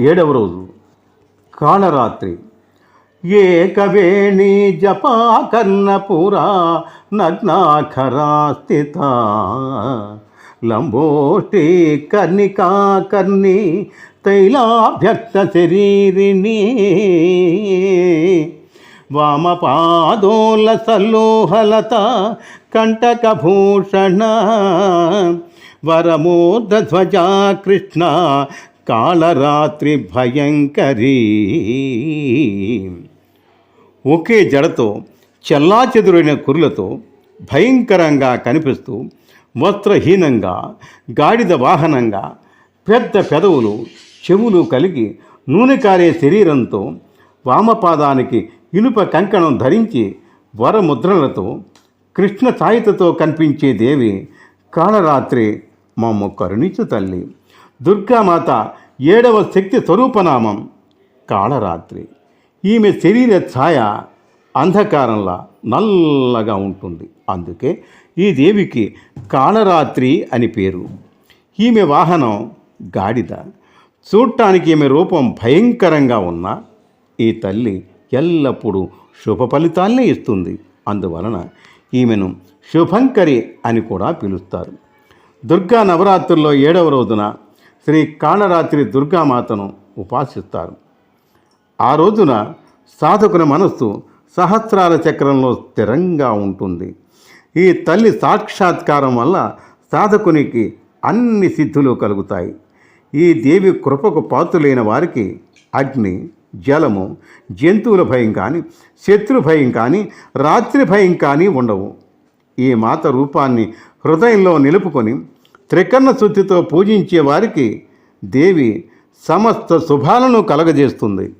ఏడవ రోజు కాళరాత్రి ఏకవేణి జపాకర్ణపురా నగ్నాఖరా స్థిత లంబోష్టి కర్ణికా కర్ణి తైలాభ్యక్త శరీరిణి. వామపాదోల సల్లోహలత కంటకభూషణ. వరమూర్ధధ్వజా కృష్ణ కాళరాత్రి భయంకరీ. ఒకే జడతో చెల్లాచెదురైన కురులతో భయంకరంగా కనిపిస్తూ వస్త్రహీనంగా గాడిద వాహనంగా పెద్ద పెదవులు చెవులు కలిగి నూనె కారే శరీరంతో వామపాదానికి ఇనుప కంకణం ధరించి వరముద్రలతో కృష్ణ ఛాయితతో కనిపించే దేవి కాళరాత్రి మమ్మ కరుణించు తల్లి. దుర్గామాత ఏడవ శక్తి స్వరూపనామం కాళరాత్రి. ఈమె శరీర ఛాయ అంధకారంలా నల్లగా ఉంటుంది. అందుకే ఈ దేవికి కాళరాత్రి అని పేరు. ఈమె వాహనం గాడిద. చూడటానికి ఈమె రూపం భయంకరంగా ఉన్న ఈ తల్లి ఎల్లప్పుడూ శుభ ఫలితాలనే ఇస్తుంది. అందువలన ఈమెను శుభంకరి అని కూడా పిలుస్తారు. దుర్గా నవరాత్రుల్లో ఏడవ రోజున శ్రీ కాళరాత్రి దుర్గామాతను ఉపాసిస్తారు. ఆ రోజున సాధకుని మనస్సు సహస్రాల చక్రంలో స్థిరంగా ఉంటుంది. ఈ తల్లి సాక్షాత్కారం వల్ల సాధకునికి అన్ని సిద్ధులు కలుగుతాయి. ఈ దేవి కృపకు పాత్రులైన వారికి అగ్ని జలము జంతువుల భయం కానీ శత్రు భయం కానీ రాత్రి భయం కానీ ఉండవు. ఈ మాత రూపాన్ని హృదయంలో నిలుపుకొని త్రికర్ణ శుద్ధితో పూజించే వారికి దేవి సమస్త శుభాలను కలగజేస్తుంది.